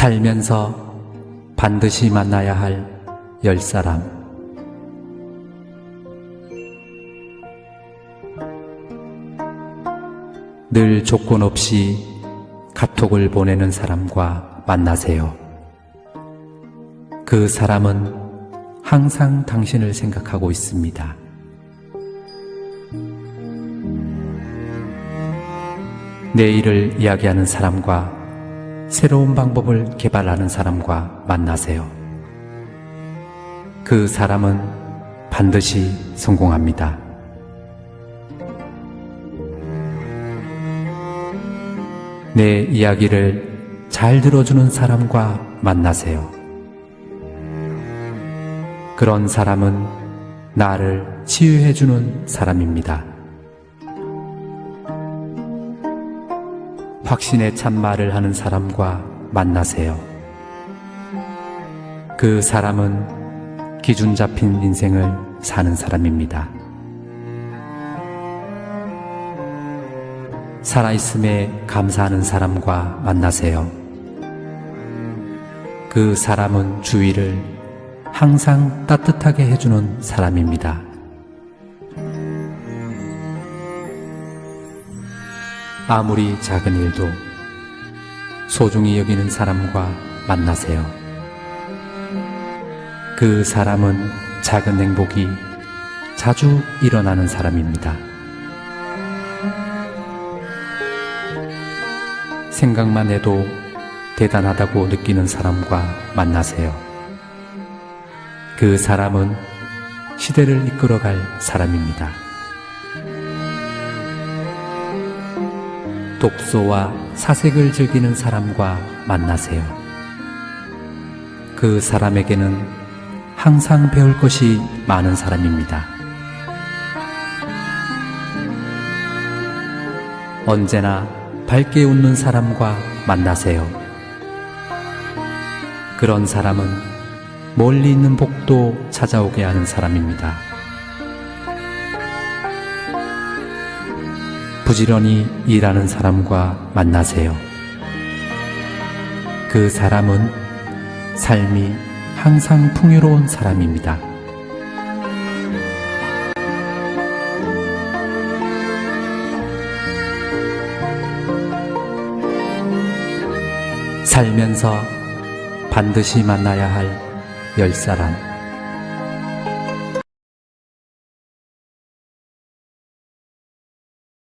살면서 반드시 만나야 할 열 사람. 늘 조건 없이 카톡을 보내는 사람과 만나세요. 그 사람은 항상 당신을 생각하고 있습니다. 내일을 이야기하는 사람과 새로운 방법을 개발하는 사람과 만나세요. 그 사람은 반드시 성공합니다. 내 이야기를 잘 들어주는 사람과 만나세요. 그런 사람은 나를 치유해주는 사람입니다. 확신에 찬 말을 하는 사람과 만나세요. 그 사람은 기준 잡힌 인생을 사는 사람입니다. 살아있음에 감사하는 사람과 만나세요. 그 사람은 주위를 항상 따뜻하게 해주는 사람입니다. 아무리 작은 일도 소중히 여기는 사람과 만나세요. 그 사람은 작은 행복이 자주 일어나는 사람입니다. 생각만 해도 대단하다고 느끼는 사람과 만나세요. 그 사람은 시대를 이끌어갈 사람입니다. 독서와 사색을 즐기는 사람과 만나세요. 그 사람에게는 항상 배울 것이 많은 사람입니다. 언제나 밝게 웃는 사람과 만나세요. 그런 사람은 멀리 있는 복도 찾아오게 하는 사람입니다. 부지런히 일하는 사람과 만나세요. 그 사람은 삶이 항상 풍요로운 사람입니다. 살면서 반드시 만나야 할 열 사람.